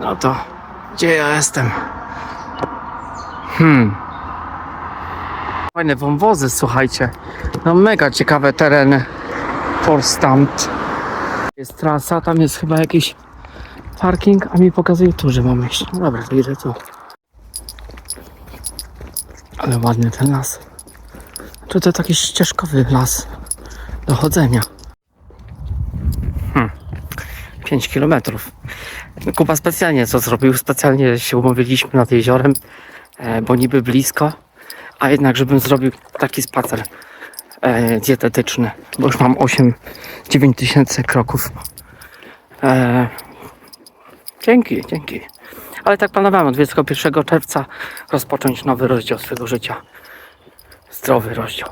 No to gdzie ja jestem? Hmm. Fajne wąwozy, słuchajcie. No mega ciekawe tereny. Forstampt. Jest trasa, tam jest chyba jakiś parking, a mi pokazuje tu, że mam iść. No dobra, to idę tu. Ale ładny ten las. Czy to taki ścieżkowy las do chodzenia? Hmm. 5 kilometrów. Kuba specjalnie co zrobił? Specjalnie się umówiliśmy nad jeziorem, e, bo niby blisko, a jednak żebym zrobił taki spacer e, dietetyczny, bo już mam 8-9 tysięcy kroków. E, dzięki, dzięki. Ale tak planowałem, od 21 czerwca rozpocząć nowy rozdział swojego życia. Zdrowy rozdział.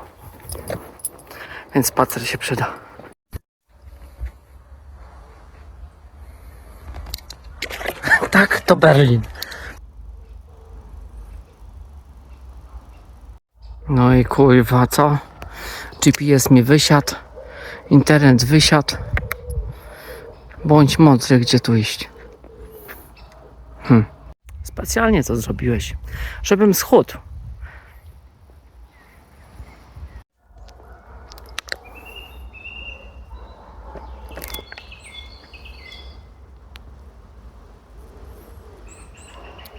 Więc spacer się przyda. Tak, to Berlin. No i kurwa, co? GPS mi wysiadł, internet wysiadł. Bądź mądry, gdzie tu iść. Hm. Specjalnie to zrobiłeś, żebym schudł.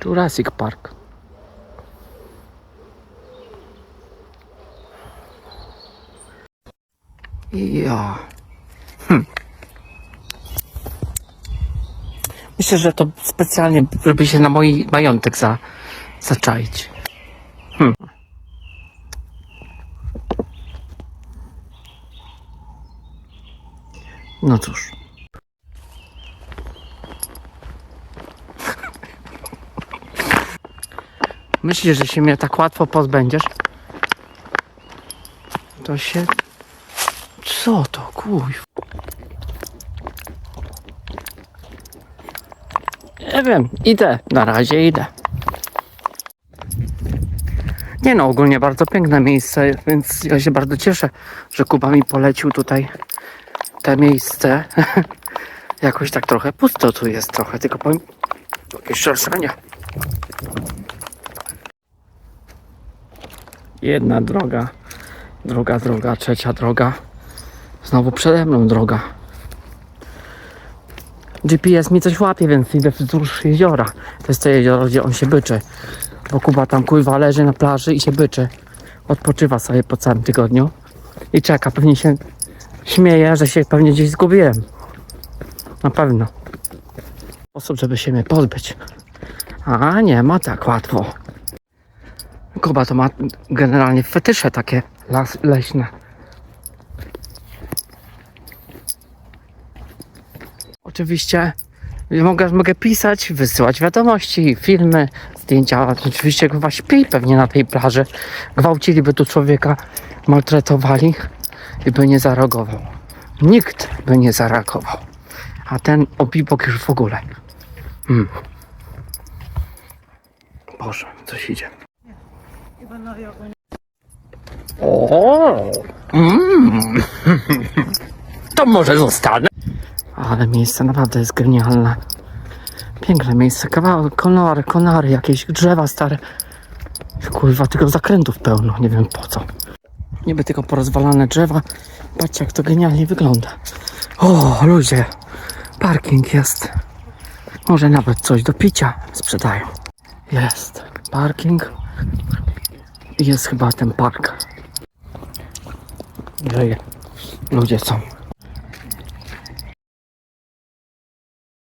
Jurassic Park. Ja. Hm. Myślę, że to specjalnie, żeby się na mój majątek za, zaczaić. Hm. No cóż. Myślisz, że się mnie tak łatwo pozbędziesz? To się... Co to, kuj? Nie wiem, idę. Na razie idę. Nie no, ogólnie bardzo piękne miejsce, więc ja się bardzo cieszę, że Kuba mi polecił tutaj te miejsce. Jakoś tak trochę pusto tu jest trochę, tylko powiem jakieś szarszanie. Jedna droga, druga droga, trzecia droga. Znowu przede mną droga. GPS mi coś łapie, więc idę wzdłuż jeziora. To jest to jezioro, gdzie on się byczy. Bo Kuba tam kuźwa leży na plaży i się byczy. Odpoczywa sobie po całym tygodniu. I czeka, pewnie się śmieje, że się pewnie gdzieś zgubiłem. Na pewno. Sposób, żeby się mnie pozbyć. A nie ma tak łatwo. Kuba to ma generalnie fetysze takie las, leśne. Oczywiście mogę, mogę pisać, wysyłać wiadomości, filmy, zdjęcia. Oczywiście chyba śpi pewnie na tej plaży. Gwałciliby tu człowieka, maltretowali i by nie zareagował. Nikt by nie zareagował. A ten obibok już w ogóle. Hmm. Boże, coś idzie. O, mm. To może zostanę. Ale miejsce naprawdę jest genialne. Piękne miejsce, kawały, konary, konary, jakieś drzewa stare. Kurwa, tylko zakrętów pełno, nie wiem po co. Niby tylko porozwalane drzewa. Patrzcie, jak to genialnie wygląda. O, ludzie, parking jest. Może nawet coś do picia sprzedają. Jest parking. Jest chyba ten park. Gdzie ludzie są.